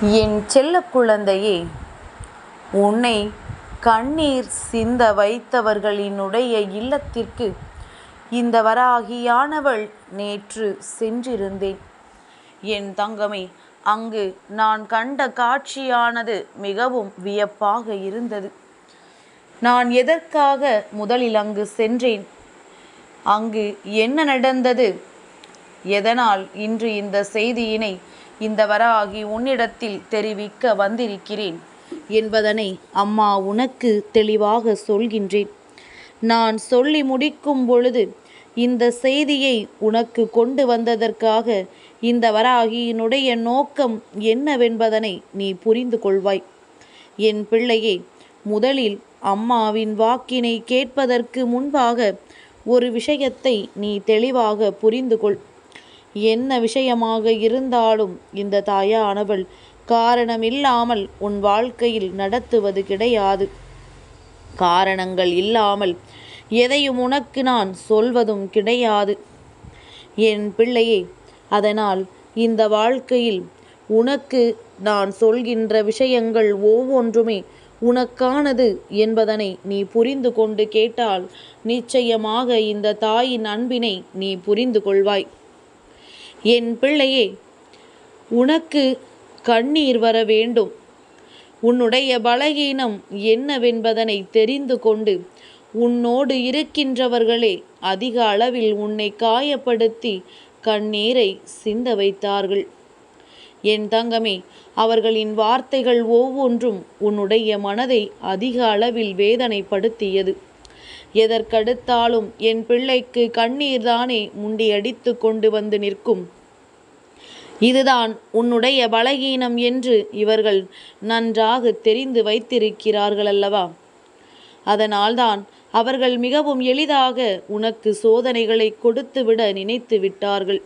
என் செல்ல குழந்தையே உன்னை கண்ணீர் சிந்த வைத்தவர்களினுடைய இல்லத்திற்கு இந்த வராகியானவள் நேற்று சென்றிருந்தேன். என் தங்கமே அங்கு நான் கண்ட காட்சியானது மிகவும் வியப்பாக இருந்தது. நான் எதற்காக முதலில் அங்கு சென்றேன்? அங்கு என்ன நடந்தது? எதனால் இன்று இந்த செய்தியினை இந்த வராகி உன்னிடத்தில் தெரிவிக்க வந்திருக்கிறேன் என்பதனை அம்மா உனக்கு தெளிவாக சொல்கின்றேன். நான் சொல்லி முடிக்கும் பொழுது இந்த செய்தியை உனக்கு கொண்டு வந்ததற்காக இந்த வராகியினுடைய நோக்கம் என்னவென்பதனை நீ புரிந்து கொள்வாய். என் பிள்ளையே முதலில் அம்மாவின் வாக்கினை கேட்பதற்கு முன்பாக ஒரு விஷயத்தை நீ தெளிவாக புரிந்து கொள். என்ன விஷயமாக இருந்தாலும் இந்த தாயானவள் காரணமில்லாமல் உன் வாழ்க்கையில் நடத்துவது கிடையாது. காரணங்கள் இல்லாமல் எதையும் உனக்கு நான் சொல்வதும் கிடையாது. என் பிள்ளையே அதனால் இந்த வாழ்க்கையில் உனக்கு நான் சொல்கின்ற விஷயங்கள் ஒவ்வொன்றுமே உனக்கானது என்பதனை நீ புரிந்து கொண்டு கேட்டால் நிச்சயமாக இந்த தாயின் அன்பினை நீ புரிந்து கொள்வாய். என் பிள்ளையே உனக்கு கண்ணீர் வர வேண்டும். உன்னுடைய பலகீனம் என்னவென்பதனை தெரிந்து கொண்டு உன்னோடு இருக்கின்றவர்களே அதிக அளவில் உன்னை காயப்படுத்தி கண்ணீரை சிந்த வைத்தார்கள். என் தங்கமே அவர்களின் வார்த்தைகள் ஒவ்வொன்றும் உன்னுடைய மனதை அதிக அளவில் வேதனைப்படுத்தியது. எதற்கடுத்தாலும் என் பிள்ளைக்கு கண்ணீர் தானே முண்டியடித்து கொண்டு வந்து நிற்கும். இதுதான் உன்னுடைய பலகீனம் என்று இவர்கள் நன்றாக தெரிந்து வைத்திருக்கிறார்கள் அல்லவா அதனால்தான் அவர்கள் மிகவும் எளிதாக உனக்கு சோதனைகளை கொடுத்துவிட நினைத்து விட்டார்கள்.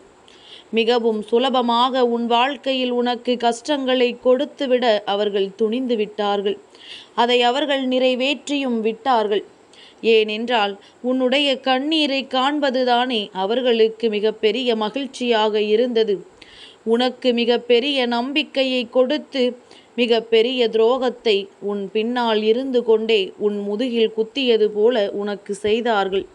மிகவும் சுலபமாக உன் வாழ்க்கையில் உனக்கு கஷ்டங்களை கொடுத்துவிட அவர்கள் துணிந்து விட்டார்கள். அதை அவர்கள் நிறைவேற்றியும் விட்டார்கள். ஏனென்றால் உன்னுடைய கண்ணீரை காண்பதுதானே அவர்களுக்கு மிகப்பெரிய மகிழ்ச்சியாக இருந்தது. உனக்கு மிகப்பெரிய நம்பிக்கையை கொடுத்து மிக பெரிய துரோகத்தை உன் பின்னால் இருந்து கொண்டே உன் முதுகில் குத்தியது போல உனக்கு செய்தார்கள்.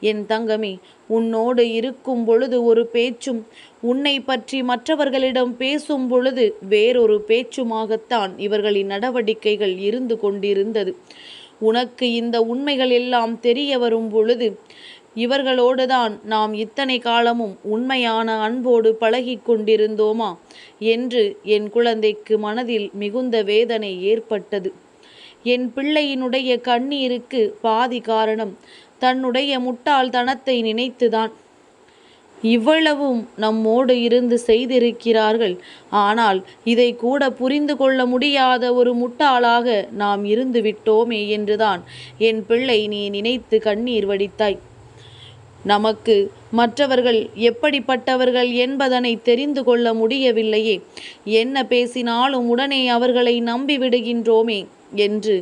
என் தங்கமே உன்னோடு இருக்கும் பொழுது ஒரு பேச்சும் உன்னை பற்றி மற்றவர்களிடம் பேசும் பொழுது வேறொரு பேச்சுமாகத்தான் இவர்களின் நடவடிக்கைகள் இருந்து கொண்டிருந்தது. உனக்கு இந்த உண்மைகள் எல்லாம் தெரிய வரும் பொழுது இவர்களோடுதான் நாம் இத்தனை காலமும் உண்மையான அன்போடு பழகி கொண்டிருந்தோமா? என்று என் குழந்தைக்கு மனதில் மிகுந்த வேதனை ஏற்பட்டது. என் பிள்ளையினுடைய கண்ணீருக்கு பாதி காரணம் தன்னுடைய முட்டாள்தனத்தை நினைத்துதான். இவ்வளவும் நம்மோடு இருந்து செய்திருக்கிறார்கள். ஆனால் இதை கூட புரிந்து கொள்ள முடியாத ஒரு முட்டாளாக நாம் இருந்து விட்டோமே என்றுதான் என் பிள்ளை நீ நினைத்து கண்ணீர் வடித்தாய். நமக்கு மற்றவர்கள் எப்படிப்பட்டவர்கள் என்பதனை தெரிந்து கொள்ள முடியவில்லையே. என்ன பேசினாலும் உடனே அவர்களை நம்பிவிடுகின்றோமே என்று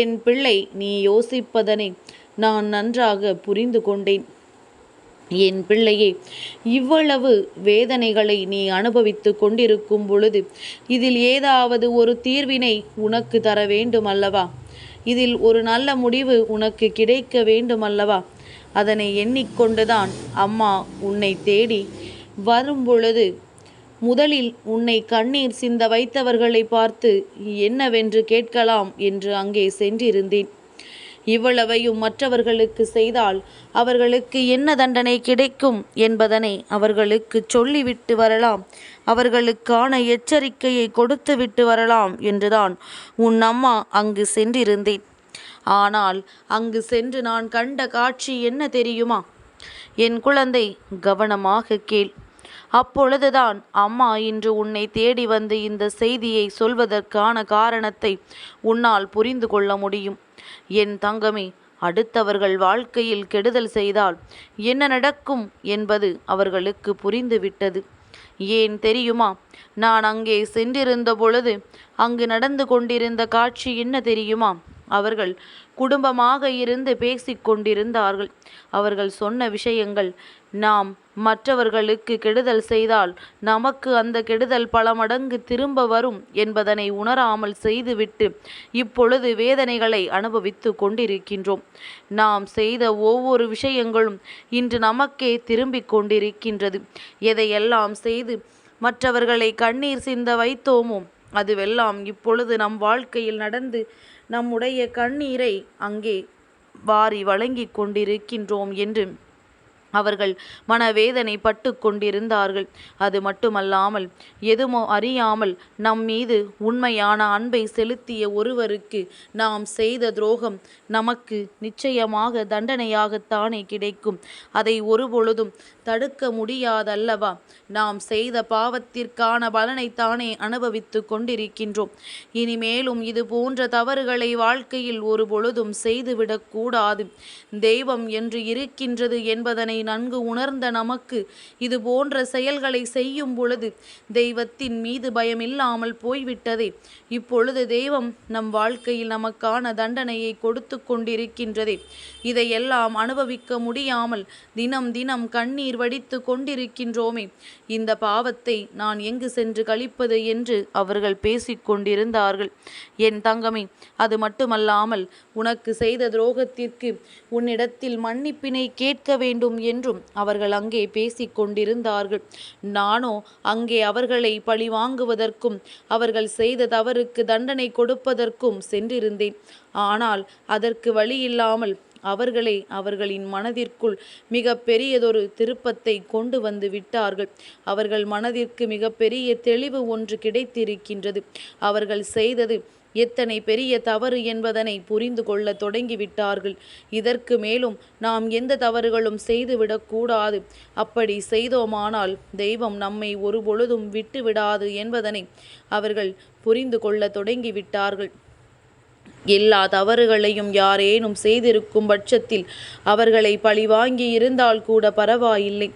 என் பிள்ளை நீ யோசிப்பதனை நான் நன்றாக புரிந்து கொண்டேன். என் பிள்ளையே இவ்வளவு வேதனைகளை நீ அனுபவித்து கொண்டிருக்கும் பொழுது இதில் ஏதாவது ஒரு தீர்வினை உனக்கு தர வேண்டும் அல்லவா இதில் ஒரு நல்ல முடிவு உனக்கு கிடைக்க வேண்டும் அல்லவா அதனை எண்ணிக்கொண்டுதான் அம்மா உன்னை தேடி வரும்பொழுது முதலில் உன்னை கண்ணீர் சிந்த வைத்தவர்களை பார்த்து என்னவென்று கேட்கலாம் என்று அங்கே சென்றிருந்தேன். இவ்வளவையும் மற்றவர்களுக்கு செய்தால் அவர்களுக்கு என்ன தண்டனை கிடைக்கும் என்பதனை அவர்களுக்கு சொல்லிவிட்டு வரலாம். அவர்களுக்கான எச்சரிக்கையை கொடுத்து விட்டு வரலாம் என்றுதான் உன் அம்மா அங்கு சென்றிருந்தேன். ஆனால் அங்கு சென்று நான் கண்ட காட்சி என்ன தெரியுமா? என் குழந்தை கவனமாக கேள். அப்பொழுதுதான் அம்மா இன்று உன்னை தேடி வந்து இந்த செய்தியை சொல்வதற்கான காரணத்தை உன்னால் புரிந்து கொள்ள முடியும். என் தங்கமே அடுத்தவர்கள் வாழ்க்கையில் கெடுதல் செய்தால் என்ன நடக்கும் என்பது அவர்களுக்கு புரிந்துவிட்டது. ஏன் தெரியுமா? நான் அங்கே சென்றிருந்த பொழுது அங்கு நடந்து கொண்டிருந்த காட்சி என்ன தெரியுமா? அவர்கள் குடும்பமாக இருந்து பேசிக் கொண்டிருந்தார்கள். அவர்கள் சொன்ன விஷயங்கள் நாம் மற்றவர்களுக்கு கெடுதல் செய்தால் நமக்கு அந்த கெடுதல் பல மடங்கு திரும்ப வரும் என்பதனை உணராமல் செய்துவிட்டு இப்பொழுது வேதனைகளை அனுபவித்து கொண்டிருக்கின்றோம். நாம் செய்த ஒவ்வொரு விஷயங்களும் இன்று நமக்கே திரும்பிக் கொண்டிருக்கின்றது. எதையெல்லாம் செய்து மற்றவர்களை கண்ணீர் சிந்த வைத்தோமோ அதுவெல்லாம் இப்பொழுது நம் வாழ்க்கையில் நடந்து நம்முடைய கண்ணீரை அங்கே வாரி வழங்கிக் கொண்டிருக்கின்றோம் என்று அவர்கள் மனவேதனை பட்டு கொண்டிருந்தார்கள். அது மட்டுமல்லாமல் எதுமோ அறியாமல் நம் மீது உண்மையான அன்பை செலுத்திய ஒருவருக்கு நாம் செய்த துரோகம் நமக்கு நிச்சயமாக தண்டனையாகத்தானே கிடைக்கும். அதை ஒருபொழுதும் தடுக்க முடியாதல்லவா? நாம் செய்த பாவத்திற்கான பலனைத்தானே அனுபவித்து கொண்டிருக்கின்றோம். இனிமேலும் இது போன்ற தவறுகளை வாழ்க்கையில் ஒரு பொழுதும் செய்துவிடக்கூடாது தெய்வம் என்று இருக்கின்றது என்பதனை நன்கு உணர்ந்த நமக்கு இது போன்ற செயல்களை செய்யும் பொழுது தெய்வத்தின் மீது பயமில்லாமல் போய்விட்டதே. இப்பொழுது தெய்வம் நம் வாழ்க்கையில் நமக்கான தண்டனையை கொடுத்து கொண்டிருக்கின்றதே. இதையெல்லாம் அனுபவிக்க முடியாமல் தினம் தினம் கண்ணீர் வடித்து கொண்டிருக்கின்றோமே. இந்த பாவத்தை நான் எங்கு சென்று கழிப்பது என்று அவர்கள் பேசிக்கொண்டிருந்தார்கள் என் தங்கமே அது மட்டுமல்லாமல் உனக்கு செய்த துரோகத்திற்கு உன்னிடத்தில் மன்னிப்பினை கேட்க வேண்டும் என்றும் அவர்கள் அங்கே பேசிக் கொண்டிருந்தார்கள் நானோ அங்கே அவர்களை பழி வாங்குவதற்கும் அவர்கள் செய்த தவறுக்கு தண்டனை கொடுப்பதற்கும் சென்றிருந்தேன். ஆனால் அதற்கு வழியில்லாமல் அவர்களே அவர்களின் மனதிற்குள் மிக பெரியதொரு திருப்பத்தை கொண்டு வந்து விட்டார்கள். அவர்கள் மனதிற்கு மிக பெரிய தெளிவு ஒன்று கிடைத்திருக்கின்றது. அவர்கள் செய்தது எத்தனை பெரிய தவறு என்பதனை புரிந்து கொள்ள தொடங்கிவிட்டார்கள். இதற்கு மேலும் நாம் எந்த தவறுகளும் செய்துவிடக்கூடாது அப்படி செய்தோமானால் தெய்வம் நம்மை ஒரு பொழுதும் விட்டுவிடாது என்பதனை அவர்கள் புரிந்து கொள்ள தொடங்கிவிட்டார்கள். எல்லா தவறுகளையும் யாரேனும் செய்திருக்கும் பட்சத்தில் அவர்களை பழிவாங்கி இருந்தால் கூட பரவாயில்லை.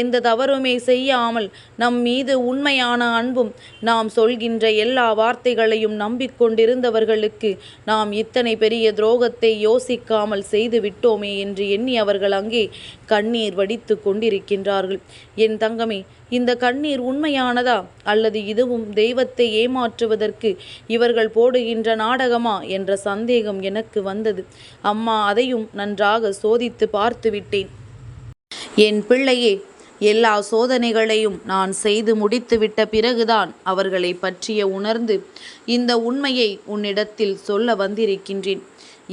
எந்த தவறுமே செய்யாமல் நம் மீது உண்மையான அன்பும் நாம் சொல்கின்ற எல்லா வார்த்தைகளையும் நம்பிக்கொண்டிருந்தவர்களுக்கு நாம் இத்தனை பெரிய துரோகத்தை யோசிக்காமல் செய்து விட்டோமே என்று எண்ணி அவர்கள் அங்கே கண்ணீர் வடித்து கொண்டிருக்கின்றார்கள். என் தங்கமே இந்த கண்ணீர் உண்மையானதா? அல்லது இதுவும் தெய்வத்தை ஏமாற்றுவதற்கு இவர்கள் போடுகின்ற நாடகமா? என்ற சந்தேகம் எனக்கு வந்தது. அம்மா அதையும் நன்றாக சோதித்து பார்த்துவிட்டேன் என் பிள்ளையே எல்லா சோதனைகளையும் நான் செய்து முடித்துவிட்ட பிறகுதான் அவர்களை பற்றிய உணர்ந்து இந்த உண்மையை உன்னிடத்தில் சொல்ல வந்திருக்கின்றேன்.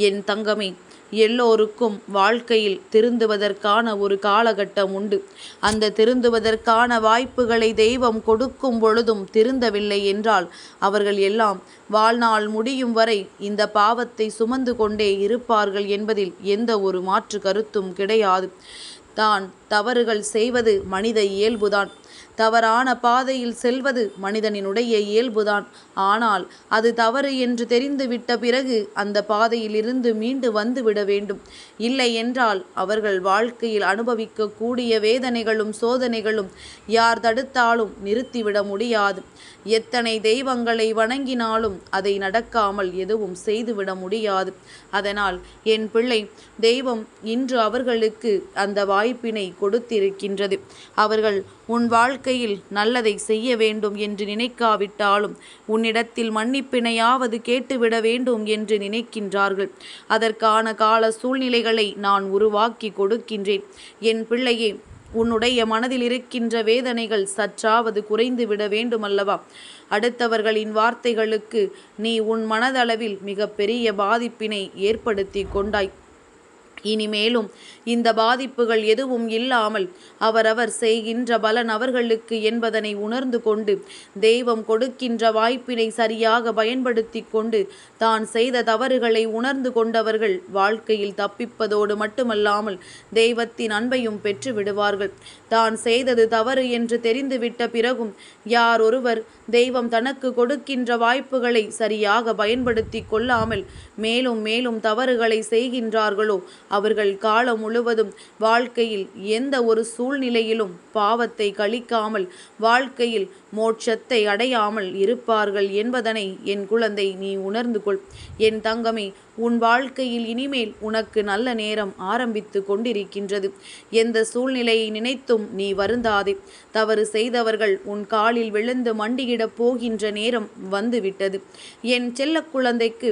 என் தங்கமே எல்லோருக்கும் வாழ்க்கையில் திருந்துவதற்கான ஒரு காலகட்டம் உண்டு. அந்த திருந்துவதற்கான வாய்ப்புகளை தெய்வம் கொடுக்கும் பொழுதும் திருந்தவில்லை என்றால் அவர்கள் எல்லாம் வாழ்நாள் முடியும் வரை இந்த பாவத்தை சுமந்து கொண்டே இருப்பார்கள் என்பதில் எந்த ஒரு மாற்று கருத்தும் கிடையாது. தான் தவறுகள் செய்வது மனித இயல்புதான். தவறான பாதையில் செல்வது மனிதனினுடைய இயல்புதான். ஆனால் அது தவறு என்று தெரிந்துவிட்ட பிறகு அந்த பாதையில் இருந்து மீண்டு வந்துவிட வேண்டும். இல்லை என்றால் அவர்கள் வாழ்க்கையில் அனுபவிக்கக்கூடிய வேதனைகளும் சோதனைகளும் யார் தடுத்தாலும் நிறுத்திவிட முடியாது. எத்தனை தெய்வங்களை வணங்கினாலும் அதை நடக்காமல் எதுவும் செய்துவிட முடியாது. அதனால் என் பிள்ளை தெய்வம் இன்று அவர்களுக்கு அந்த வாய்ப்பினை கொடுத்திருக்கின்றது. அவர்கள் உன் வாழ்க்கையில் நல்லதை செய்ய வேண்டும் என்று நினைக்காவிட்டாலும் உன்னிடத்தில் மன்னிப்பினையாவது கேட்டுவிட வேண்டும் என்று நினைக்கின்றார்கள். அதற்கான கால சூழ்நிலைகளை நான் உருவாக்கி கொடுக்கின்றேன். என் பிள்ளையே உன்னுடைய மனதில் இருக்கின்ற வேதனைகள் சற்றாவது குறைந்து விட வேண்டுமல்லவா? அடுத்தவர்களின் வார்த்தைகளுக்கு நீ உன் மனதளவில் மிக பெரிய பாதிப்பினை ஏற்படுத்தி கொண்டாய். இனிமேலும் இந்த பாதிப்புகள் எதுவும் இல்லாமல் அவரவர் செய்கின்ற பலன் அவர்களுக்கு என்பதனை உணர்ந்து கொண்டு தெய்வம் கொடுக்கின்ற வாய்ப்பினை சரியாக பயன்படுத்தி கொண்டு தான் செய்த தவறுகளை உணர்ந்து கொண்டவர்கள் வாழ்க்கையில் தப்பிப்பதோடு மட்டுமல்லாமல் தெய்வத்தின் அன்பையும் பெற்று விடுவார்கள். தான் செய்தது தவறு என்று தெரிந்துவிட்ட பிறகும் யார் ஒருவர் தெய்வம் தனக்கு கொடுக்கின்ற வாய்ப்புகளை சரியாக பயன்படுத்தி கொள்ளாமல் மேலும் மேலும் தவறுகளை செய்கின்றார்களோ அவர்கள் காலம் முழுவதும் வாழ்க்கையில் எந்த ஒரு சூழ்நிலையிலும் பாவத்தை கழிக்காமல் வாழ்க்கையில் மோட்சத்தை அடையாமல் இருப்பார்கள் என்பதனை என் குழந்தை நீ உணர்ந்து கொள். என் தங்கமே உன் வாழ்க்கையில் இனிமேல் உனக்கு நல்ல நேரம் ஆரம்பித்து கொண்டிருக்கின்றது. எந்த சூழ்நிலையை நினைத்தும் நீ வருந்தாதே. தவறு செய்தவர்கள் உன் காலில் விழுந்து மண்டியிடப் போகின்ற நேரம் வந்துவிட்டது. என் செல்ல குழந்தைக்கு